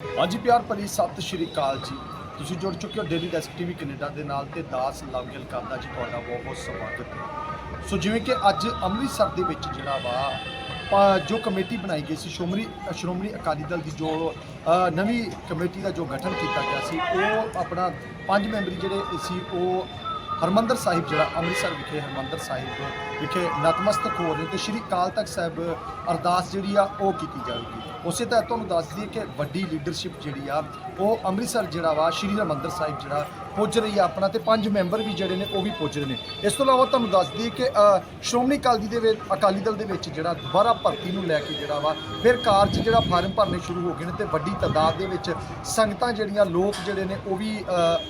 ਹਾਂਜੀ ਪਿਆਰ ਭਰੀ ਸਤਿ ਸ਼੍ਰੀ ਅਕਾਲ ਜੀ। ਤੁਸੀਂ ਜੁੜ ਚੁੱਕੇ ਹੋ ਡੇਲੀ ਡੈਸਕ ਟੀਵੀ ਕੈਨੇਡਾ ਦੇ ਨਾਲ ਤੇ ਦਾਸ ਲਵਗਿਲ ਕਰਦਾ ਜੀ, ਤੁਹਾਡਾ ਬਹੁਤ ਬਹੁਤ ਸਵਾਗਤ ਹੈ। ਸੋ ਜਿਵੇਂ ਕਿ ਅੱਜ ਅੰਮ੍ਰਿਤਸਰ ਦੇ ਵਿੱਚ ਜਿਹੜਾ ਵਾ ਜੋ ਕਮੇਟੀ ਬਣਾਈ ਗਈ ਸੀ, ਸ਼੍ਰੋਮਣੀ ਸ਼੍ਰੋਮਣੀ ਅਕਾਲੀ ਦਲ ਦੀ ਜੋ ਨਵੀਂ ਕਮੇਟੀ ਦਾ ਜੋ ਗਠਨ ਕੀਤਾ ਗਿਆ ਸੀ, ਉਹ ਆਪਣਾ ਪੰਜ ਮੈਂਬਰੀ ਜਿਹੜੇ ਸੀ, ਉਹ ਹਰਮੰਦਰ ਸਾਹਿਬ, ਜਿਹੜਾ ਅੰਮ੍ਰਿਤਸਰ ਵਿਖੇ, ਹਰਮੰਦਰ ਸਾਹਿਬ ਵਿਖੇ ਨਤਮਸਤਕ ਹੋ ਰਹੇ ਤੇ ਸ਼੍ਰੀ ਅਕਾਲ ਤਖਤ ਸਾਹਿਬ ਅਰਦਾਸ ਜਿਹੜੀ ਆ, ਉਹ ਕੀਤੀ ਜਾਵੇਗੀ। ਉਸੇ ਤਰ੍ਹਾਂ ਤੁਹਾਨੂੰ ਦੱਸ ਦਈਏ ਕਿ ਵੱਡੀ ਲੀਡਰਸ਼ਿਪ ਜਿਹੜੀ ਆ, ਉਹ ਅੰਮ੍ਰਿਤਸਰ ਜਿਹੜਾ ਵਾ, ਸ਼੍ਰੀ ਹਰਮੰਦਰ ਸਾਹਿਬ ਜਿਹੜਾ ਪੁੱਜ ਰਹੀ ਹੈ ਆਪਣਾ ਤੇ ਪੰਜ ਮੈਂਬਰ ਵੀ ਜਿਹੜੇ ਨੇ ਉਹ ਵੀ ਪੁੱਜ ਰਹੇ ਨੇ। ਇਸ ਤੋਂ ਇਲਾਵਾ ਤੁਹਾਨੂੰ ਦੱਸ ਦਈਏ ਕਿ ਸ਼੍ਰੋਮਣੀ ਅਕਾਲੀ ਦੇ ਵਿੱਚ, ਅਕਾਲੀ ਦਲ ਦੇ ਵਿੱਚ ਜਿਹੜਾ ਦੁਬਾਰਾ ਭਰਤੀ ਨੂੰ ਲੈ ਕੇ ਜਿਹੜਾ ਵਾ, ਫਿਰ ਕਾਰਜ ਜਿਹੜਾ ਫਾਰਮ ਭਰਨੇ ਸ਼ੁਰੂ ਹੋ ਗਏ ਨੇ ਤੇ ਵੱਡੀ ਤਾਦਾਦ ਦੇ ਵਿੱਚ ਸੰਗਤਾਂ ਜਿਹੜੀਆਂ, ਲੋਕ ਜਿਹੜੇ ਨੇ ਉਹ ਵੀ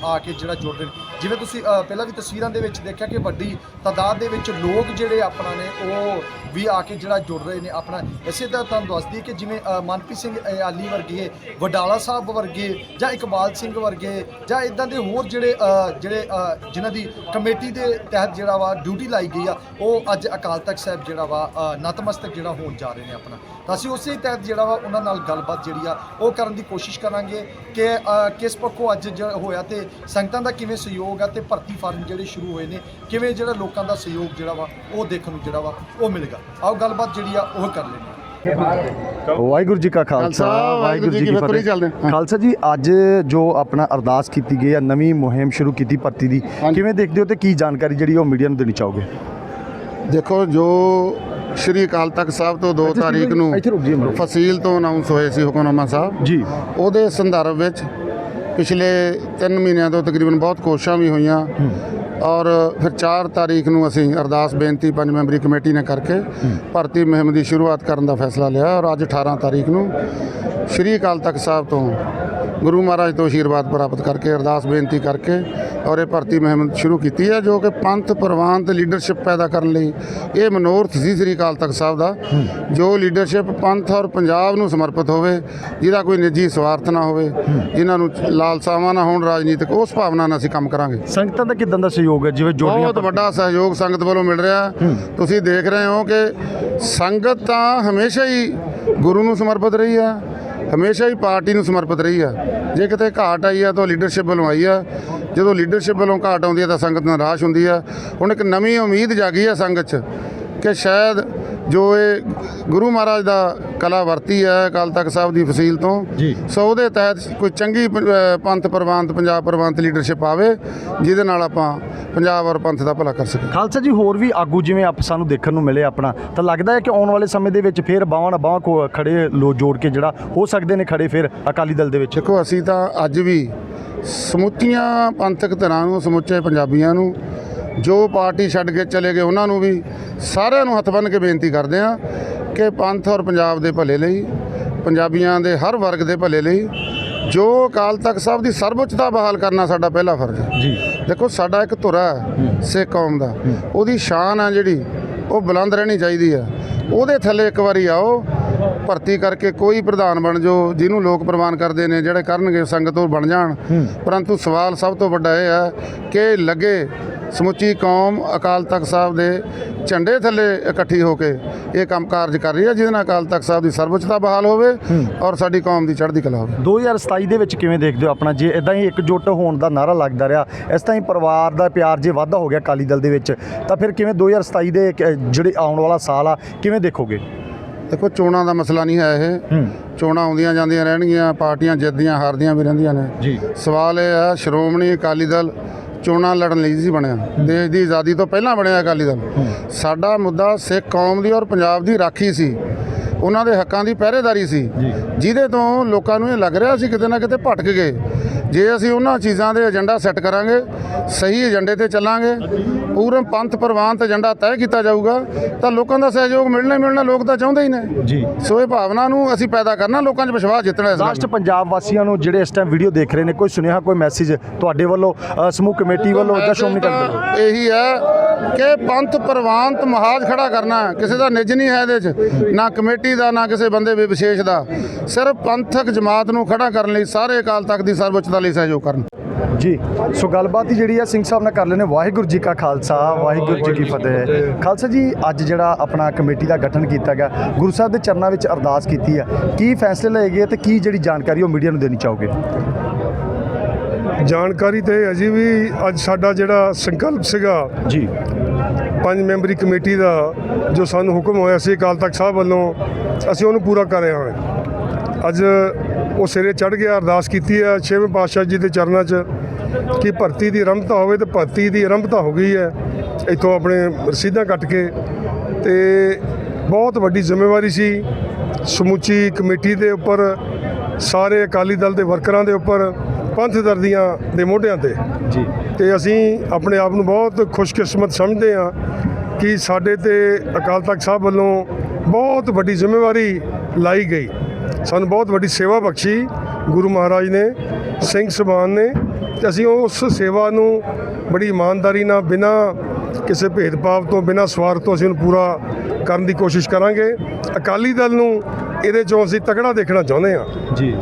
ਆ ਕੇ ਜਿਹੜਾ ਜੁੜ ਰਹੇ ਨੇ। ਜਿਵੇਂ ਤੁਸੀਂ ਪਹਿਲਾਂ ਵੀ ਤਸਵੀਰਾਂ ਦੇ ਵਿੱਚ ਦੇਖਿਆ ਕਿ ਵੱਡੀ ਤਾਦਾਦ ਦੇ ਵਿੱਚ ਲੋਕ ਜਿਹੜੇ ਆਪਣਾ ਨੇ ਉਹ ਵੀ ਆ ਕੇ ਜਿਹੜਾ ਜੁੜ ਰਹੇ ਨੇ ਆਪਣਾ। ਇਸੇ ਤਰ੍ਹਾਂ ਤੁਹਾਨੂੰ ਦੱਸ ਦਈਏ ਕਿ ਜਿਵੇਂ ਮਨਪ੍ਰੀਤ ਸਿੰਘ ਅਯਾਲੀ ਵਰਗੇ, ਵਡਾਲਾ ਸਾਹਿਬ ਵਰਗੇ ਜਾਂ ਇਕਬਾਲ ਸਿੰਘ ਵਰਗੇ ਜਾਂ ਇਦਾਂ ਦੇ ਹੋਰ ਜਿਹੜੇ ਜਿਹੜੇ ਜਿਨ੍ਹਾਂ ਦੀ ਕਮੇਟੀ ਦੇ ਤਹਿਤ ਜਿਹੜਾ ਵਾ ਡਿਊਟੀ ਲਾਈ ਗਈ ਆ, ਉਹ ਅੱਜ ਅਕਾਲ ਤਖਤ ਸਾਹਿਬ ਜਿਹੜਾ ਵਾ ਨਤਮਸਤਕ ਜਿਹੜਾ ਹੋਣ ਜਾ ਰਹੇ ਨੇ ਆਪਣਾ। ਤਾਂ ਅਸੀਂ ਉਸੇ ਤਹਿਤ ਜਿਹੜਾ ਵਾ ਉਹਨਾਂ ਨਾਲ ਗੱਲਬਾਤ ਜਿਹੜੀ ਆ, ਉਹ ਕਰਨ ਦੀ ਕੋਸ਼ਿਸ਼ ਕਰਾਂਗੇ ਕਿ ਕਿਸ ਪੱਖੋਂ ਅੱਜ ਜਿਹੜਾ ਹੋਇਆ ਤੇ ਸੰਗਤਾਂ ਦਾ ਕਿਵੇਂ ਸਹਿਯੋਗ ਆ ਤੇ ਭਰਤੀ ਫਾਰਮ ਜਿਹੜੇ ਸ਼ੁਰੂ ਹੋਏ ਨੇ, ਕਿਵੇਂ ਜਿਹੜਾ ਲੋਕਾਂ ਦਾ ਸਹਿਯੋਗ ਜਿਹੜਾ ਵਾ, ਉਹ ਦੇਖਣ ਨੂੰ ਜਿਹੜਾ ਵਾ, ਉਹ ਮਿਲੇਗਾ। ਆਓ ਗੱਲਬਾਤ ਜਿਹੜੀ ਆ ਉਹ ਕਰ ਲੈਂਦੇ ਵਾਹਿਗੁਰੂ ਜੀ ਕਾ ਖਾਲਸਾ ਵਾਹਿਗੁਰੂ ਜੀ ਕੀ ਫਤਿਹ। ਹਾਂ। ਖਾਲਸਾ ਜੀ ਅੱਜ ਜੋ ਆਪਣਾ ਅਰਦਾਸ ਕੀਤੀ ਗਈ ਹੈ ਨਵੀਂ ਮੁਹਿੰਮ ਸ਼ੁਰੂ ਕੀਤੀ ਭਰਤੀ ਦੀ। ਕਿਵੇਂ ਦੇਖਦੇ ਹੋ ਤੇ ਕੀ ਜਾਣਕਾਰੀ ਜਿਹੜੀ ਉਹ ਮੀਡੀਆ ਨੂੰ ਦੇਣੀ ਚਾਹੋਗੇ? ਦੇਖੋ ਜੋ ਸ਼੍ਰੀ ਅਕਾਲ ਤਖਤ ਸਾਹਿਬ ਤੋਂ 2 ਤਾਰੀਖ ਨੂੰ। ਫਸੀਲ ਤੋਂ ਅਨਾਉਂਸ ਹੋਏ ਸੀ ਹੁਕਮਨਾਮਾ ਸਾਹਿਬ। ਜੀ। ਉਹਦੇ ਸੰਦਰਭ ਵਿੱਚ ਪਿਛਲੇ 3 ਮਹੀਨਿਆਂ ਤੋਂ ਤਕਰੀਬਨ ਬਹੁਤ ਕੋਸ਼ਿਸ਼ਾਂ ਵੀ ਹੋਈਆਂ। ਔਰ ਫਿਰ 4 ਤਾਰੀਖ ਨੂੰ ਅਸੀਂ ਅਰਦਾਸ, ਬੇਨਤੀ ਪੰਜ ਮੈਂਬਰੀ ਕਮੇਟੀ ਨੇ ਕਰਕੇ ਭਰਤੀ ਮੁਹਿੰਮ ਦੀ ਸ਼ੁਰੂਆਤ ਕਰਨ ਦਾ ਫੈਸਲਾ ਲਿਆ। ਔਰ ਅੱਜ 18 ਤਾਰੀਖ ਨੂੰ ਸ਼੍ਰੀ ਅਕਾਲ ਤਖਤ ਸਾਹਿਬ ਤੋਂ ਗੁਰੂ ਮਹਾਰਾਜ ਤੋਂ ਆਸ਼ੀਰਵਾਦ ਪ੍ਰਾਪਤ ਕਰਕੇ ਅਰਦਾਸ ਬੇਨਤੀ ਕਰਕੇ ਔਰ ਇਹ ਭਰਤੀ ਮੁਹਿੰਮ ਸ਼ੁਰੂ ਕੀਤੀ ਹੈ ਜੋ ਕਿ ਪੰਥ ਪ੍ਰਵਾਨ ਤੇ ਲੀਡਰਸ਼ਿਪ ਪੈਦਾ ਕਰਨ ਲਈ ਇਹ ਮਨੋਰਥ ਸੀ ਸ੍ਰੀ ਅਕਾਲ ਤਖਤ ਸਾਹਿਬ ਦਾ ਜੋ ਲੀਡਰਸ਼ਿਪ ਪੰਥ ਔਰ ਪੰਜਾਬ ਨੂੰ ਸਮਰਪਿਤ ਹੋਵੇ ਜਿਹਦਾ ਕੋਈ ਨਿੱਜੀ ਸਵਾਰਥ ਨਾ ਹੋਵੇ ਜਿਨ੍ਹਾਂ ਨੂੰ ਲਾਲਸਾਵਾਂ ਨਾ ਹੋਣ ਰਾਜਨੀਤਿਕ ਉਸ ਭਾਵਨਾ ਨਾਲ ਅਸੀਂ ਕੰਮ ਕਰਾਂਗੇ। ਸੰਗਤਾਂ ਦਾ ਕਿਦਾਂ ਦਾ ਸਹਿਯੋਗ ਹੈ ਜਿਵੇਂ ਜੋੜੀਆਂ ਬਹੁਤ ਵੱਡਾ ਸਹਿਯੋਗ ਸੰਗਤ ਵੱਲੋਂ ਮਿਲ ਰਿਹਾ। ਤੁਸੀਂ ਦੇਖ ਰਹੇ ਹੋ ਕਿ ਸੰਗਤ ਤਾਂ ਹਮੇਸ਼ਾ ਹੀ ਗੁਰੂ ਨੂੰ ਸਮਰਪਿਤ ਰਹੀ ਆ ਹਮੇਸ਼ਾ ਹੀ ਪਾਰਟੀ ਨੂੰ ਸਮਰਪਿਤ ਰਹੀ ਆ। ਜੇ ਕਿਤੇ ਘਾਟ ਆਈ ਆ ਤਾਂ ਲੀਡਰਸ਼ਿਪ ਵੱਲੋਂ ਆਈ ਆ। ਜਦੋਂ ਲੀਡਰਸ਼ਿਪ ਵੱਲੋਂ ਘਾਟ ਆਉਂਦੀ ਆ ਤਾਂ ਸੰਗਤ ਨਿਰਾਸ਼ ਹੁੰਦੀ ਆ। ਹੁਣ ਇੱਕ ਨਵੀਂ ਉਮੀਦ ਜਾਗੀ ਆ ਸੰਗਤ 'ਚ। ਕਿ ਸ਼ਾਇਦ ਜੋ ਇਹ ਗੁਰੂ ਮਹਾਰਾਜ ਦਾ ਕਲਾ ਵਰਤੀ ਹੈ ਅਕਾਲ ਤਖਤ ਸਾਹਿਬ ਦੀ ਫਸੀਲ ਤੋਂ। ਸੋ ਉਹਦੇ ਤਹਿਤ ਕੋਈ ਚੰਗੀ ਪੰਥ ਪ੍ਰਵਾਨਤ ਪੰਜਾਬ ਪ੍ਰਵਾਨਤ ਲੀਡਰਸ਼ਿਪ ਆਵੇ ਜਿਹਦੇ ਨਾਲ ਆਪਾਂ ਪੰਜਾਬ ਔਰ ਪੰਥ ਦਾ ਭਲਾ ਕਰ ਸਕੀਏ ਖਾਲਸਾ ਜੀ ਹੋਰ ਵੀ ਆਗੂ ਜਿਵੇਂ ਆਪ ਸਾਨੂੰ ਦੇਖਣ ਨੂੰ ਮਿਲੇ ਆਪਣਾ ਤਾਂ ਲੱਗਦਾ ਹੈ ਕਿ ਆਉਣ ਵਾਲੇ ਸਮੇਂ ਦੇ ਵਿੱਚ ਫੇਰ ਬਾਹਾਂ ਨਾਲ ਬਾਹਾਂ ਕੋ ਖੜੇ ਲੋ ਜੋੜ ਕੇ ਜਿਹੜਾ ਹੋ ਸਕਦੇ ਨੇ ਖੜੇ ਫਿਰ ਅਕਾਲੀ ਦਲ ਦੇ ਵਿੱਚ ਦੇਖੋ ਅਸੀਂ ਤਾਂ ਅੱਜ ਵੀ ਸਮੁੱਚੀਆਂ ਪੰਥਕ ਧਿਰਾਂ ਨੂੰ ਸਮੁੱਚੇ ਪੰਜਾਬੀਆਂ ਨੂੰ ਜੋ ਪਾਰਟੀ ਛੱਡ ਕੇ ਚਲੇ ਗਏ ਉਹਨਾਂ ਨੂੰ ਵੀ ਸਾਰਿਆਂ ਨੂੰ ਹੱਥ ਬੰਨ੍ਹ ਕੇ ਬੇਨਤੀ ਕਰਦੇ ਹਾਂ ਕਿ ਪੰਥ ਔਰ ਪੰਜਾਬ ਦੇ ਭਲੇ ਲਈ ਪੰਜਾਬੀਆਂ ਦੇ ਹਰ ਵਰਗ ਦੇ ਭਲੇ ਲਈ ਜੋ ਅਕਾਲ ਤਖਤ ਸਾਹਿਬ ਦੀ ਸਰਵਉੱਚਤਾ ਬਹਾਲ ਕਰਨਾ ਸਾਡਾ ਪਹਿਲਾ ਫਰਜ਼ ਹੈ। ਜੀ। ਦੇਖੋ ਸਾਡਾ ਇੱਕ ਧੁਰਾ ਸਿੱਖ ਕੌਮ ਦਾ। ਉਹਦੀ ਸ਼ਾਨ ਆ ਜਿਹੜੀ ਉਹ ਬੁਲੰਦ ਰਹਿਣੀ ਚਾਹੀਦੀ ਆ ਉਹਦੇ ਥੱਲੇ ਇੱਕ ਵਾਰੀ ਆਓ ਭਰਤੀ ਕਰਕੇ ਕੋਈ ਪ੍ਰਧਾਨ ਬਣ ਜੋ ਜਿਹਨੂੰ ਲੋਕ ਪ੍ਰਵਾਨ ਕਰਦੇ ਨੇ ਜਿਹੜੇ ਕਰਨਗੇ ਸੰਗਤ ਉਹ ਬਣ ਜਾਣ। ਪਰੰਤੂ ਸਵਾਲ ਸਭ ਤੋਂ ਵੱਡਾ ਇਹ ਹੈ ਕਿ ਲੱਗੇ ਸਮੁੱਚੀ ਕੌਮ ਅਕਾਲ ਤਖਤ ਸਾਹਿਬ ਦੇ ਝੰਡੇ ਥੱਲੇ ਇਕੱਠੀ ਹੋ ਕੇ ਇਹ ਕੰਮ ਕਾਰਜ ਕਰ ਰਹੀ ਹੈ ਜਿਹਦੇ ਨਾਲ ਅਕਾਲ ਤਖਤ ਸਾਹਿਬ ਦੀ ਸਰਵਉੱਚਤਾ ਬਹਾਲ ਹੋਵੇ ਔਰ ਸਾਡੀ ਕੌਮ ਦੀ ਚੜ੍ਹਦੀ ਕਲਾ ਹੋਵੇ। 2027 ਦੇ ਵਿੱਚ ਕਿਵੇਂ ਦੇਖਦੇ ਹੋ ਆਪਣਾ? ਜੇ ਇਦਾਂ ਹੀ ਇਕਜੁੱਟ ਹੋਣ ਦਾ ਨਾਰਾ ਲੱਗਦਾ ਰਿਹਾ ਇਸ ਤਰ੍ਹਾਂ ਹੀ ਪਰਿਵਾਰ ਦਾ ਪਿਆਰ ਜੇ ਵਾਧਾ ਹੋ ਗਿਆ ਅਕਾਲੀ ਦਲ ਦੇ ਵਿੱਚ ਤਾਂ ਫਿਰ ਕਿਵੇਂ 2027 ਦੇ ਜਿਹੜੇ ਆਉਣ ਵਾਲਾ ਸਾਲ ਆ ਕਿਵੇਂ ਦੇਖੋਗੇ? ਦੇਖੋ ਚੋਣਾਂ ਦਾ ਮਸਲਾ ਨਹੀਂ ਹੈ ਇਹ। ਚੋਣਾਂ ਆਉਂਦੀਆਂ ਜਾਂਦੀਆਂ ਰਹਿਣਗੀਆਂ ਪਾਰਟੀਆਂ ਜਿੱਤਦੀਆਂ ਹਾਰਦੀਆਂ ਵੀ ਰਹਿੰਦੀਆਂ ਨੇ। ਜੀ। ਸਵਾਲ ਇਹ ਹੈ ਸ਼੍ਰੋਮਣੀ ਅਕਾਲੀ ਦਲ ਚੋਣਾਂ ਲੜਨ ਲਈ ਸੀ ਬਣਿਆ। ਦੇਸ਼ ਦੀ ਆਜ਼ਾਦੀ ਤੋਂ ਪਹਿਲਾਂ ਬਣਿਆ ਅਕਾਲੀ ਦਲ। ਸਾਡਾ ਮੁੱਦਾ ਸਿੱਖ ਕੌਮ ਦੀ ਔਰ ਪੰਜਾਬ ਦੀ ਰਾਖੀ ਸੀ। ਉਹਨਾਂ ਦੇ ਹੱਕਾਂ ਦੀ ਪਹਿਰੇਦਾਰੀ ਸੀ। ਜਿਹਦੇ ਤੋਂ ਲੋਕਾਂ ਨੂੰ ਇਹ ਲੱਗ ਰਿਹਾ ਸੀ ਕਿਤੇ ਨਾ ਕਿਤੇ ਭਟਕ ਗਏ। ਜੇ ਅਸੀਂ ਉਹਨਾਂ ਚੀਜ਼ਾਂ ਦੇ ਏਜੰਡਾ ਸੈੱਟ ਕਰਾਂਗੇ ਸਹੀ ਏਜੰਡੇ ਤੇ ਚੱਲਾਂਗੇ ਪੂਰਨ ਪੰਥ ਪ੍ਰਵਾਨਤ ਏਜੰਡਾ ਤੈਅ ਕੀਤਾ ਜਾਊਗਾ ਤਾਂ ਲੋਕਾਂ ਦਾ ਸਹਿਯੋਗ ਮਿਲਣਾ ਹੀ ਮਿਲਣਾ ਲੋਕ ਤਾਂ ਚਾਹੁੰਦੇ ਹੀ ਨੇ। ਜੀ। ਸੋ ਇਹ ਭਾਵਨਾ ਨੂੰ ਅਸੀਂ ਪੈਦਾ ਕਰਨਾ ਲੋਕਾਂ 'ਚ ਵਿਸ਼ਵਾਸ ਜਿੱਤਣਾ ਇਸ ਲਾਸਟ ਪੰਜਾਬ ਵਾਸੀਆਂ ਨੂੰ ਜਿਹੜੇ ਇਸ ਟਾਈਮ ਵੀਡੀਓ ਦੇਖ ਰਹੇ ਨੇ ਕੋਈ ਸੁਨੇਹਾ ਕੋਈ ਮੈਸੇਜ ਤੁਹਾਡੇ ਵੱਲੋਂ ਸਮੂਹ ਕਮੇਟੀ ਵੱਲੋਂ ਜਾਂ ਦਲ ਵੱਲੋਂ? ਇਹੀ ਹੈ ਕਿ ਪੰਥ ਪ੍ਰਵਾਨਤ ਮਹਾਜ ਖੜਾ ਕਰਨਾ। ਕਿਸੇ ਦਾ ਨਿੱਜ ਨਹੀਂ ਹੈ ਇਹਦੇ 'ਚ ਨਾ ਕਮੇਟੀ ਦਾ ਨਾ ਕਿਸੇ ਬੰਦੇ ਵੀ ਵਿਸ਼ੇਸ਼ ਦਾ। ਸਿਰਫ ਪੰਥਕ ਜਮਾਤ ਨੂੰ ਖੜਾ ਕਰਨ ਲਈ ਸਾਰੇ ਅਕਾਲ ਤਖਤ ਦੀ ਸਰਵਉੱਚਤਾ ਲਈ ਸਹਿਯੋਗ ਕਰਨ। ਜੀ ਸੋ ਗੱਲਬਾਤ ਹੀ ਜਿਹੜੀ ਆ ਸਿੰਘ ਸਾਹਿਬ ਨਾਲ ਕਰ ਲੈਨੇ ਵਾਹਿਗੁਰੂ ਜੀ ਕਾ ਖਾਲਸਾ ਵਾਹਿਗੁਰੂ ਜੀ ਕੀ ਫਤਿਹ। ਖਾਲਸਾ ਜੀ ਅੱਜ ਜਿਹੜਾ ਆਪਣਾ ਕਮੇਟੀ ਦਾ ਗਠਨ ਕੀਤਾ ਗਿਆ ਗੁਰੂ ਸਾਹਿਬ ਦੇ ਚਰਨਾਂ ਵਿੱਚ ਅਰਦਾਸ ਕੀਤੀ ਆ। ਕੀ ਫੈਸਲੇ ਲਏ ਗਏ ਤੇ ਕੀ ਜਿਹੜੀ ਜਾਣਕਾਰੀ ਉਹ ਮੀਡੀਆ ਨੂੰ ਦੇਣੀ ਚਾਹੋਗੇ? ਜਾਣਕਾਰੀ ਤੇ ਅਜੇ ਵੀ ਅੱਜ ਸਾਡਾ ਜਿਹੜਾ ਸੰਕਲਪ ਸੀਗਾ ਜੀ। ਪੰਜ ਮੈਂਬਰੀ ਕਮੇਟੀ ਦਾ ਜੋ ਸਾਨੂੰ ਹੁਕਮ ਹੋਇਆ ਸੀ ਅਕਾਲ ਤਖਤ ਸਾਹਿਬ ਵੱਲੋਂ ਅਸੀਂ ਉਹਨੂੰ ਪੂਰਾ ਕਰ ਰਹੇ ਹਾਂ। ਅੱਜ ਉਹ ਸਿਰੇ ਚੜ ਗਿਆ ਅਰਦਾਸ ਕੀਤੀ ਹੈ ਛੇਵੇਂ ਪਾਤਸ਼ਾਹ ਜੀ ਦੇ ਚਰਨਾਂ 'ਚ ਕਿ ਭਰਤੀ ਦੀ ਆਰੰਭਤਾ ਹੋਵੇ ਤੇ ਭਰਤੀ ਦੀ ਆਰੰਭਤਾ ਹੋ ਗਈ ਹੈ। ਇੱਥੋਂ ਆਪਣੇ ਰਸੀਦਾਂ ਕੱਟ ਕੇ ਤੇ ਬਹੁਤ ਵੱਡੀ ਜ਼ਿੰਮੇਵਾਰੀ ਸੀ। ਸਮੁੱਚੀ ਕਮੇਟੀ ਦੇ ਉੱਪਰ ਸਾਰੇ ਅਕਾਲੀ ਦਲ ਦੇ ਵਰਕਰਾਂ ਦੇ ਉੱਪਰ ਪੰਥ ਦਰਦੀਆਂ ਦੇ ਮੋਢਿਆਂ ਤੇ। ਜੀ। ਤੇ ਅਸੀਂ ਆਪਣੇ ਆਪ ਨੂੰ ਬਹੁਤ ਖੁਸ਼ਕਿਸਮਤ ਸਮਝਦੇ ਹਾਂ ਕਿ ਸਾਡੇ ਤੇ ਅਕਾਲ ਤਖਤ ਸਾਹਿਬ ਵੱਲੋਂ ਬਹੁਤ ਵੱਡੀ ਜ਼ਿੰਮੇਵਾਰੀ ਲਾਈ ਗਈ। ਸਾਨੂੰ ਬਹੁਤ ਵੱਡੀ ਸੇਵਾ ਬਖਸ਼ੀ ਗੁਰੂ ਮਹਾਰਾਜ ਨੇ ਸਿੰਘ ਸਭਾਨ ਨੇ ਤੇ ਅਸੀਂ ਉਸ ਸੇਵਾ ਨੂੰ ਬੜੀ ਇਮਾਨਦਾਰੀ ਨਾਲ ਬਿਨਾਂ ਕਿਸੇ ਭੇਦਭਾਵ ਤੋਂ ਬਿਨਾਂ ਸਵਾਰਥ ਤੋਂ ਅਸੀਂ ਉਹਨੂੰ ਪੂਰਾ ਕਰਨ ਦੀ ਕੋਸ਼ਿਸ਼ ਕਰਾਂਗੇ। ਅਕਾਲੀ ਦਲ ਨੂੰ ਇਹਦੇ ਚੋਂ ਅਸੀਂ ਤਕੜਾ ਦੇਖਣਾ ਚਾਹੁੰਦੇ ਹਾਂ। ਜੀ।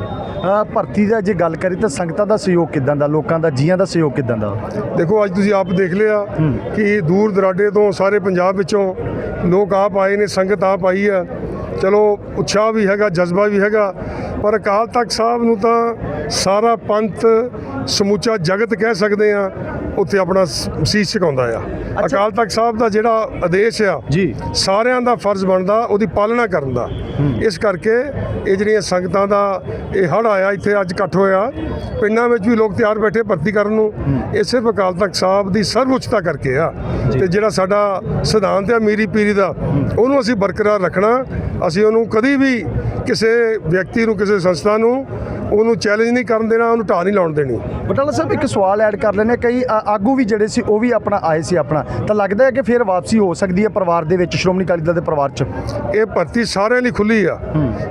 ਭਰਤੀ ਦਾ ਜੇ ਗੱਲ ਕਰੀ ਤਾਂ ਸੰਗਤਾਂ ਦਾ ਸਹਿਯੋਗ ਕਿਦਾਂ ਦਾ? ਲੋਕਾਂ ਦਾ ਜੀਆਂ ਦਾ ਸਹਿਯੋਗ ਕਿਦਾਂ ਦਾ? ਦੇਖੋ ਅੱਜ ਤੁਸੀਂ ਆਪ ਦੇਖ ਲਿਆ ਕਿ ਦੂਰ ਦਰਾਡੇ ਤੋਂ ਸਾਰੇ ਪੰਜਾਬ ਵਿੱਚੋਂ ਲੋਕ ਆਪ ਆਏ ਨੇ ਸੰਗਤ ਆਪ ਆਈ ਆ ਚਲੋ ਉਤਸ਼ਾਹ ਵੀ ਹੈਗਾ ਜਜ਼ਬਾ ਵੀ ਹੈਗਾ ਪਰ ਅਕਾਲ ਤਖਤ ਸਾਹਿਬ ਨੂੰ ਤਾਂ ਸਾਰਾ ਪੰਥ ਸਮੁੱਚਾ ਜਗਤ ਕਹਿ ਸਕਦੇ ਆ ਉੱਥੇ ਆਪਣਾ ਸੀਸ ਝੁਕਾਉਂਦਾ ਆ। ਅਕਾਲ ਤਖਤ ਸਾਹਿਬ ਦਾ ਜਿਹੜਾ ਆਦੇਸ਼ ਆ ਜੀ। ਸਾਰਿਆਂ ਦਾ ਫਰਜ਼ ਬਣਦਾ ਉਹਦੀ ਪਾਲਣਾ ਕਰਨ ਦਾ। ਇਸ ਕਰਕੇ ਇਹ ਜਿਹੜੀਆਂ ਸੰਗਤਾਂ ਦਾ ਇਹ ਹੜ ਆਇਆ ਇੱਥੇ ਅੱਜ ਇਕੱਠ ਹੋਇਆ ਪਿੰਡਾਂ ਵਿੱਚ ਵੀ ਲੋਕ ਤਿਆਰ ਬੈਠੇ ਭਰਤੀ ਕਰਨ ਨੂੰ ਇਹ ਸਿਰਫ ਅਕਾਲ ਤਖਤ ਸਾਹਿਬ ਦੀ ਸਰਵਉੱਚਤਾ ਕਰਕੇ ਆ। ਤੇ ਜਿਹੜਾ ਸਾਡਾ ਸਿਧਾਂਤ ਆ ਮੀਰੀ ਪੀਰੀ ਦਾ ਉਹਨੂੰ ਅਸੀਂ ਬਰਕਰਾਰ ਰੱਖਣਾ ਅਸੀਂ ਉਹਨੂੰ ਕਦੀ ਵੀ ਕਿਸੇ ਵਿਅਕਤੀ ਨੂੰ ਕਿਸੇ ਸੰਸਥਾ ਨੂੰ ਉਹਨੂੰ ਚੈਲੰਜ ਨਹੀਂ ਕਰਨ ਦੇਣਾ ਉਹਨੂੰ ਢਾਹ ਨਹੀਂ ਲਾਉਣ ਦੇਣੀ। ਬਟਾਲਾ ਸਾਹਿਬ ਇੱਕ ਸਵਾਲ ਐਡ ਕਰ ਲੈਨੇ ਕਈ ਆਗੂ ਵੀ ਜਿਹੜੇ ਸੀ ਉਹ ਵੀ ਆਪਣਾ ਆਏ ਸੀ ਆਪਣਾ। ਤਾਂ ਲੱਗਦਾ ਹੈ ਕਿ ਫਿਰ ਵਾਪਸੀ ਹੋ ਸਕਦੀ ਹੈ ਪਰਿਵਾਰ ਦੇ ਵਿੱਚ ਸ਼੍ਰੋਮਣੀ ਅਕਾਲੀ ਦਲ ਦੇ ਪਰਿਵਾਰ 'ਚ? ਇਹ ਭਰਤੀ ਸਾਰਿਆਂ ਲਈ ਖੁੱਲੀ ਆ।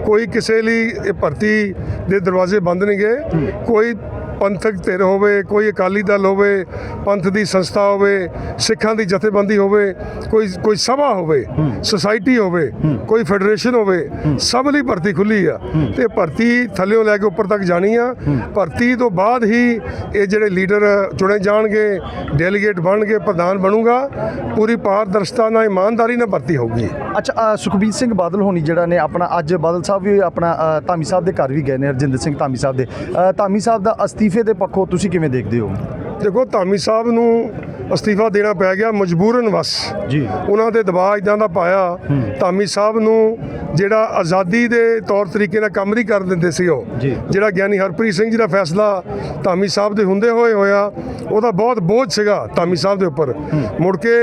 ਕੋਈ ਕਿਸੇ ਲਈ ਇਹ ਭਰਤੀ ਦੇ ਦਰਵਾਜ਼ੇ ਬੰਦ ਨਹੀਂ ਗਏ। ਕੋਈ ਪੰਥਕ ਧਿਰ ਹੋਵੇ ਕੋਈ ਅਕਾਲੀ ਦਲ ਹੋਵੇ ਪੰਥ ਦੀ ਸੰਸਥਾ ਹੋਵੇ ਸਿੱਖਾਂ ਦੀ ਜਥੇਬੰਦੀ ਹੋਵੇ ਕੋਈ ਕੋਈ ਸਭਾ ਹੋਵੇ ਸੁਸਾਇਟੀ ਹੋਵੇ ਕੋਈ ਫੈਡਰੇਸ਼ਨ ਹੋਵੇ ਸਭ ਲਈ ਭਰਤੀ ਖੁੱਲੀ ਆ। ਤੇ ਭਰਤੀ ਥੱਲਿਓਂ ਲੈ ਕੇ ਉੱਪਰ ਤੱਕ ਜਾਣੀ ਆ। ਭਰਤੀ ਤੋਂ ਬਾਅਦ ਹੀ ਇਹ ਜਿਹੜੇ ਲੀਡਰ ਚੁਣੇ ਜਾਣਗੇ ਡੈਲੀਗੇਟ ਬਣਨਗੇ ਪ੍ਰਧਾਨ ਬਣੂਗਾ ਪੂਰੀ ਪਾਰਦਰਸ਼ਤਾ ਨਾਲ ਇਮਾਨਦਾਰੀ ਨਾਲ ਭਰਤੀ ਹੋਊਗੀ। ਅੱਛਾ ਸੁਖਬੀਰ ਸਿੰਘ ਬਾਦਲ ਹੋਣੀ ਜਿਹੜਾ ਨੇ ਆਪਣਾ ਅੱਜ ਬਾਦਲ ਸਾਹਿਬ ਵੀ ਆਪਣਾ ਧਾਮੀ ਸਾਹਿਬ ਦੇ ਘਰ ਵੀ ਗਏ ਨੇ, ਹਰਜਿੰਦਰ ਸਿੰਘ ਧਾਮੀ ਸਾਹਿਬ ਦੇ। ਧਾਮੀ ਸਾਹਿਬ ਦਾ ਅਸਤੀਫੇ ਦੇ ਪੱਖੋਂ ਤੁਸੀਂ ਕਿਵੇਂ ਦੇਖਦੇ ਹੋ? ਦੇਖੋ, ਧਾਮੀ ਸਾਹਿਬ ਨੂੰ ਅਸਤੀਫਾ ਦੇਣਾ ਪੈ ਗਿਆ ਮਜਬੂਰਨ ਵਸ। ਜੀ। ਉਹਨਾਂ ਦੇ ਦਬਾਅ ਇਦਾਂ ਦਾ ਪਾਇਆ ਧਾਮੀ ਸਾਹਿਬ ਨੂੰ ਜਿਹੜਾ ਆਜ਼ਾਦੀ ਦੇ ਤੌਰ ਤਰੀਕੇ ਨਾਲ ਕੰਮ ਨਹੀਂ ਕਰਨ ਦਿੰਦੇ ਸੀ ਉਹ। ਜਿਹੜਾ ਗਿਆਨੀ ਹਰਪ੍ਰੀਤ ਸਿੰਘ ਜੀ ਦਾ ਫੈਸਲਾ ਧਾਮੀ ਸਾਹਿਬ ਦੇ ਹੁੰਦੇ ਹੋਏ ਹੋਇਆ ਉਹਦਾ ਬਹੁਤ ਬੋਝ ਸੀਗਾ ਧਾਮੀ ਸਾਹਿਬ ਦੇ ਉੱਪਰ। ਮੁੜ ਕੇ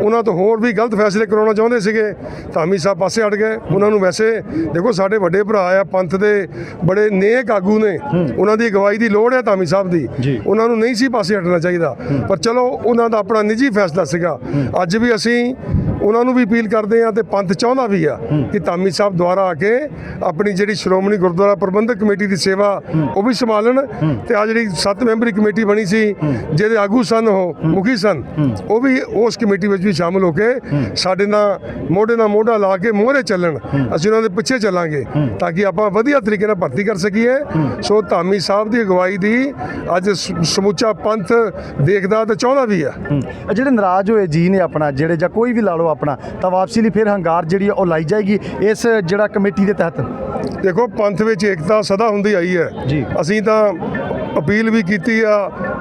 ਉਹਨਾਂ ਤੋਂ ਹੋਰ ਵੀ ਗਲਤ ਫੈਸਲੇ ਕਰਾਉਣਾ ਚਾਹੁੰਦੇ ਸੀਗੇ ਧਾਮੀ ਸਾਹਿਬ ਪਾਸੇ ਹਟ ਗਏ। ਉਹਨਾਂ ਨੂੰ ਵੈਸੇ ਦੇਖੋ ਸਾਡੇ ਵੱਡੇ ਭਰਾ ਆ ਪੰਥ ਦੇ ਬੜੇ ਨੇਕ ਆਗੂ ਨੇ। ਉਹਨਾਂ ਦੀ ਅਗਵਾਈ ਦੀ ਲੋੜ ਹੈ ਧਾਮੀ ਸਾਹਿਬ ਦੀ। ਉਹਨਾਂ ਨੂੰ ਨਹੀਂ ਸੀ ਪਾਸੇ ਹਟਣਾ ਚਾਹੀਦਾ। ਪਰ ਚਲੋ ਉਹਨਾਂ ਦਾ ਆਪਣਾ ਨਿੱਜੀ ਫੈਸਲਾ ਸੀਗਾ। ਅੱਜ ਵੀ ਅਸੀਂ ਉਹਨਾਂ ਨੂੰ ਵੀ ਅਪੀਲ ਕਰਦੇ ਆ ਤੇ ਪੰਥ ਚਾਹੁੰਦਾ ਵੀ ਆ ਕਿ ਧਾਮੀ ਸਾਹਿਬ ਦੁਆਰਾ ਆ ਕੇ ਆਪਣੀ ਜਿਹੜੀ ਸ਼੍ਰੋਮਣੀ ਗੁਰਦੁਆਰਾ ਪ੍ਰਬੰਧਕ ਕਮੇਟੀ ਦੀ ਸੇਵਾ ਉਹ ਵੀ ਸੰਭਾਲਣ ਤੇ ਆ ਜਿਹੜੀ ਸੱਤ ਮੈਂਬਰੀ ਕਮੇਟੀ ਬਣੀ ਸੀ ਜਿਹਦੇ ਆਗੂ ਸਨ ਉਹ ਮੁਖੀ ਸਨ ਉਹ ਵੀ ਉਸ ਕਮੇਟੀ ਵਿੱਚ ਵੀ ਸ਼ਾਮਲ ਹੋ ਕੇ ਸਾਡੇ ਨਾਲ ਮੋਢੇ ਨਾਲ ਮੋਢਾ ਲਾ ਕੇ ਮੋਹਰੇ ਚੱਲਣ ਅਸੀਂ ਉਹਨਾਂ ਦੇ ਪਿੱਛੇ ਚੱਲਾਂਗੇ ਤਾਂ ਕਿ ਆਪਾਂ ਵਧੀਆ ਤਰੀਕੇ ਨਾਲ ਭਰਤੀ ਕਰ ਸਕੀਏ। ਸੋ ਧਾਮੀ ਸਾਹਿਬ ਦੀ ਅਗਵਾਈ ਦੀ ਅੱਜ ਸਮੁੱਚਾ ਪੰਥ ਦੇਖਦਾ ਤੇ ਚਾਹੁੰਦਾ ਵੀ ਆ ਜਿਹੜੇ ਨਾਰਾਜ਼ ਹੋਏ ਜੀ ਨੇ ਆਪਣਾ ਜਿਹੜੇ ਜਾਂ ਕੋਈ ਵੀ ਲਾ ਲਓ ਆਪਣਾ। ਤਾਂ ਵਾਪਸੀ ਲਈ ਫਿਰ ਹੰਗਾਰ ਜਿਹੜੀ ਆ ਉਹ ਲਾਈ ਜਾਏਗੀ ਇਸ ਜਿਹੜਾ ਕਮੇਟੀ ਦੇ ਤਹਿਤ। ਦੇਖੋ ਪੰਥ ਵਿੱਚ ਏਕਤਾ ਸਦਾ ਹੁੰਦੀ ਆਈ ਹੈ। ਅਸੀਂ ਤਾਂ ਅਪੀਲ ਵੀ ਕੀਤੀ ਆ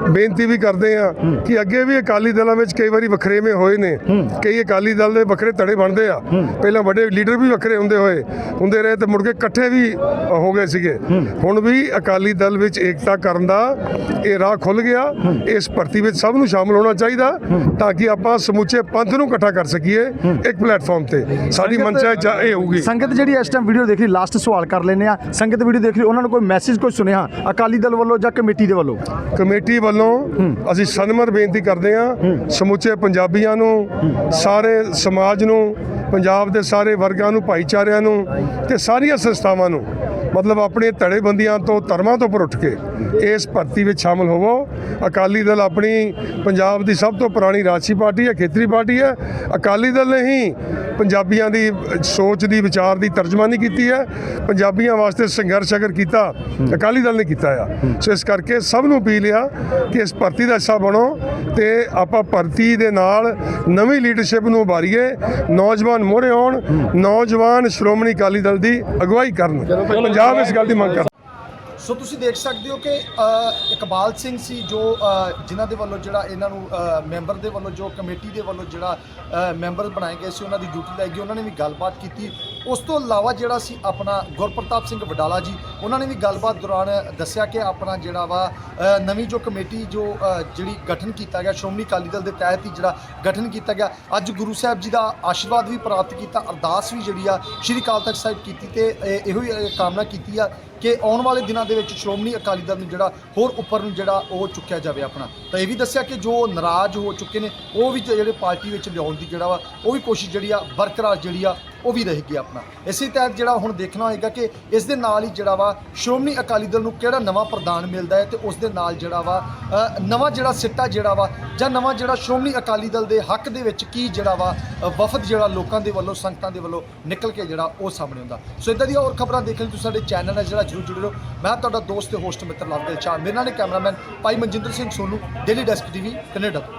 ਬੇਨਤੀ ਵੀ ਕਰਦੇ ਆ ਕਿ ਅੱਗੇ ਵੀ ਅਕਾਲੀ ਦਲਾਂ ਵਿੱਚ ਕਈ ਵਾਰੀ ਵਖਰੇਵੇਂ ਹੋਏ ਨੇ। ਕਈ ਅਕਾਲੀ ਦਲ ਦੇ ਵੱਖਰੇ ਧੜੇ ਬਣਦੇ ਆ। ਪਹਿਲਾਂ ਵੱਡੇ ਲੀਡਰ ਵੀ ਵੱਖਰੇ ਹੁੰਦੇ ਹੋਏ ਹੁੰਦੇ ਰਹੇ ਤੇ ਮੁੜ ਕੇ ਇਕੱਠੇ ਵੀ ਹੋ ਗਏ ਸੀਗੇ। ਹੁਣ ਵੀ ਅਕਾਲੀ ਦਲ ਵਿੱਚ ਏਕਤਾ ਕਰਨ ਦਾ ਇਹ ਰਾਹ ਖੁੱਲ ਗਿਆ। ਇਸ ਭਰਤੀ ਵਿੱਚ ਸਭ ਨੂੰ ਸ਼ਾਮਲ ਹੋਣਾ ਚਾਹੀਦਾ ਤਾਂ ਕਿ ਆਪਾਂ ਸਮੁੱਚੇ ਪੰਥ ਨੂੰ ਇਕੱਠਾ ਕਰ ਸਕੀਏ ਇੱਕ ਪਲੇਟਫਾਰਮ ਤੇ। ਸਾਡੀ ਮਨਸ਼ਾ ਇਹ ਹੋਊਗੀ। ਸੰਗਤ ਜਿਹੜੀ ਇਸ ਟਾਈਮ ਵੀਡੀਓ ਦੇਖ ਰਹੀ ਲਾਸਟ ਸਵਾਲ ਕਰ ਲੈਨੇ ਆ ਸੰਗਤ ਵੀਡੀਓ ਦੇਖ ਰਹੀ ਉਹਨਾਂ ਨੂੰ ਕੋਈ ਮੈਸੇਜ ਕੋਈ ਸੁਨੇਹਾ ਅਕਾਲੀ ਦਲ ਵੱਲੋਂ ਜਾਂ ਕਮੇਟੀ ਦੇ ਵੱਲੋਂ? ਕਮੇਟੀ ਵੱਲੋਂ ਅਸੀਂ ਸਨਮਰ ਬੇਨਤੀ ਕਰਦੇ ਹਾਂ ਸਮੁੱਚੇ ਪੰਜਾਬੀਆਂ ਨੂੰ ਸਾਰੇ ਸਮਾਜ ਨੂੰ ਪੰਜਾਬ ਦੇ ਸਾਰੇ ਵਰਗਾਂ ਨੂੰ ਭਾਈਚਾਰਿਆਂ ਨੂੰ ਤੇ ਸਾਰੀਆਂ ਸੰਸਥਾਵਾਂ ਨੂੰ ਮਤਲਬ ਆਪਣੇ ਧੜੇਬੰਦੀਆਂ ਤੋਂ ਧਰਮਾਂ ਤੋਂ ਉੱਠ ਕੇ ਇਸ ਭਰਤੀ ਵਿੱਚ ਸ਼ਾਮਲ ਹੋਵੋ। ਅਕਾਲੀ ਦਲ ਆਪਣੀ ਪੰਜਾਬ ਦੀ ਸਭ ਤੋਂ ਪੁਰਾਣੀ ਰਾਜਸੀ ਪਾਰਟੀ ਹੈ ਖੇਤਰੀ ਪਾਰਟੀ ਹੈ। ਅਕਾਲੀ ਦਲ ਨੇ ਹੀ ਪੰਜਾਬੀਆਂ ਦੀ ਸੋਚ ਦੀ ਵਿਚਾਰ ਦੀ ਤਰਜਮਾਨੀ ਕੀਤੀ ਹੈ। ਪੰਜਾਬੀਆਂ ਵਾਸਤੇ ਸੰਘਰਸ਼ ਅਗਰ ਕੀਤਾ ਅਕਾਲੀ ਦਲ ਨੇ ਕੀਤਾ ਆ। ਸੋ ਇਸ ਕਰਕੇ ਸਭ ਨੂੰ ਅਪੀਲ ਆ ਕਿ ਇਸ ਭਰਤੀ ਦਾ ਹਿੱਸਾ ਬਣੋ ਤੇ ਆਪਾਂ ਭਰਤੀ ਦੇ ਨਾਲ ਨਵੀਂ ਲੀਡਰਸ਼ਿਪ ਨੂੰ ਉਭਾਰੀਏ। ਨੌਜਵਾਨ ਮੋਹਰੇ ਆਉਣ ਨੌਜਵਾਨ ਸ਼੍ਰੋਮਣੀ ਅਕਾਲੀ ਦਲ ਦੀ ਅਗਵਾਈ ਕਰਨ। ਪੰਜਾਬ ਇਸ ਗੱਲ ਦੀ ਮੰਗ ਕਰਦਾ। ਸੋ ਤੁਸੀਂ ਦੇਖ ਸਕਦੇ ਹੋ ਕਿ ਇਕਬਾਲ ਸਿੰਘ ਸੀ ਜੋ ਜਿਨ੍ਹਾਂ ਦੇ ਵੱਲੋਂ ਜਿਹੜਾ ਇਹਨਾਂ ਨੂੰ ਮੈਂਬਰ ਦੇ ਵੱਲੋਂ ਜੋ ਕਮੇਟੀ ਦੇ ਵੱਲੋਂ ਜਿਹੜਾ ਮੈਂਬਰ ਬਣਾਏ ਗਏ ਸੀ, ਉਹਨਾਂ ਦੀ ਡਿਊਟੀ ਲਾਈ ਗਈ, ਉਹਨਾਂ ਨੇ ਵੀ ਗੱਲਬਾਤ ਕੀਤੀ। ਉਸ ਤੋਂ ਇਲਾਵਾ ਜਿਹੜਾ ਸੀ ਆਪਣਾ ਗੁਰਪ੍ਰਤਾਪ ਸਿੰਘ ਵਡਾਲਾ ਜੀ, ਉਹਨਾਂ ਨੇ ਵੀ ਗੱਲਬਾਤ ਦੌਰਾਨ ਦੱਸਿਆ ਕਿ ਆਪਣਾ ਜਿਹੜਾ ਵਾ ਨਵੀਂ ਜੋ ਕਮੇਟੀ ਜੋ ਜਿਹੜੀ ਗਠਨ ਕੀਤਾ ਗਿਆ, ਸ਼੍ਰੋਮਣੀ ਅਕਾਲੀ ਦਲ ਦੇ ਤਹਿਤ ਹੀ ਜਿਹੜਾ ਗਠਨ ਕੀਤਾ ਗਿਆ, ਅੱਜ ਗੁਰੂ ਸਾਹਿਬ ਜੀ ਦਾ ਆਸ਼ੀਰਵਾਦ ਵੀ ਪ੍ਰਾਪਤ ਕੀਤਾ, ਅਰਦਾਸ ਵੀ ਜਿਹੜੀ ਆ ਸ਼੍ਰੀ ਅਕਾਲ ਤਖਤ ਸਾਹਿਬ ਕੀਤੀ ਤੇ, ਇਹੋ ਹੀ ਕਾਮਨਾ ਕੀਤੀ ਆ ਕਿ ਆਉਣ ਵਾਲੇ ਦਿਨਾਂ ਦੇ ਵਿੱਚ ਸ਼੍ਰੋਮਣੀ ਅਕਾਲੀ ਦਲ ਨੂੰ ਜਿਹੜਾ ਹੋਰ ਉੱਪਰ ਨੂੰ ਜਿਹੜਾ ਉਹ ਚੁੱਕਿਆ ਜਾਵੇ ਆਪਣਾ। ਤਾਂ ਇਹ ਵੀ ਦੱਸਿਆ ਕਿ ਜੋ ਨਾਰਾਜ਼ ਹੋ ਚੁੱਕੇ ਨੇ, ਉਹ ਵੀ ਜਿਹੜੇ ਪਾਰਟੀ ਵਿੱਚ ਲਿਆਉਣ ਦੀ ਜਿਹੜਾ ਵਾ, ਉਹ ਵੀ ਕੋਸ਼ਿਸ਼ ਜਿਹੜੀ ਆ, ਬਰਕਰਾਰ ਜਿਹੜੀ ਆ, ਉਹ ਵੀ ਰਹੇਗੀ ਆਪਣਾ। ਇਸੇ ਤਹਿਤ ਜਿਹੜਾ ਹੁਣ ਦੇਖਣਾ ਹੋਏਗਾ ਕਿ ਇਸ ਦੇ ਨਾਲ ਹੀ ਜਿਹੜਾ ਵਾ, ਸ਼੍ਰੋਮਣੀ ਅਕਾਲੀ ਦਲ ਨੂੰ ਕਿਹੜਾ ਨਵਾਂ ਪ੍ਰਧਾਨ ਮਿਲਦਾ ਹੈ ਤੇ ਉਸ ਦੇ ਨਾਲ ਜਿਹੜਾ ਵਾ ਨਵਾਂ ਜਿਹੜਾ ਸਿੱਟਾ ਜਿਹੜਾ ਵਾ, ਜਾਂ ਨਵਾਂ ਜਿਹੜਾ ਸ਼੍ਰੋਮਣੀ ਅਕਾਲੀ ਦਲ ਦੇ ਹੱਕ ਦੇ ਵਿੱਚ ਕੀ ਜਿਹੜਾ ਵਾ ਵਫਦ ਜਿਹੜਾ ਲੋਕਾਂ ਦੇ ਵੱਲੋਂ, ਸੰਗਤਾਂ ਦੇ ਵੱਲੋਂ ਨਿਕਲ ਕੇ ਜਿਹੜਾ ਉਹ ਸਾਹਮਣੇ ਹੁੰਦਾ ਸੋ ਇਦਾਂ ਦੀਆਂ ਹੋਰ ਖਬਰਾਂ ਦੇਖਣ ਲਈ ਤੁਸੀਂ ਸਾਡੇ ਚੈਨਲ ਨਾਲ ਜਿਹੜਾ ਜਰੂਰ ਜੁੜੇ ਰਹੋ। ਮੈਂ ਤੁਹਾਡਾ ਦੋਸਤ ਤੇ ਹੋਸਟ ਮਿੱਤਰ ਲਵਗਲ ਚਾਹ ਮੇਰੇ ਨਾਲ ਕੈਮਰਾਮੈਨ ਭਾਈ Manjinder Singh Sonu daily desk TV Canada ਤੋਂ।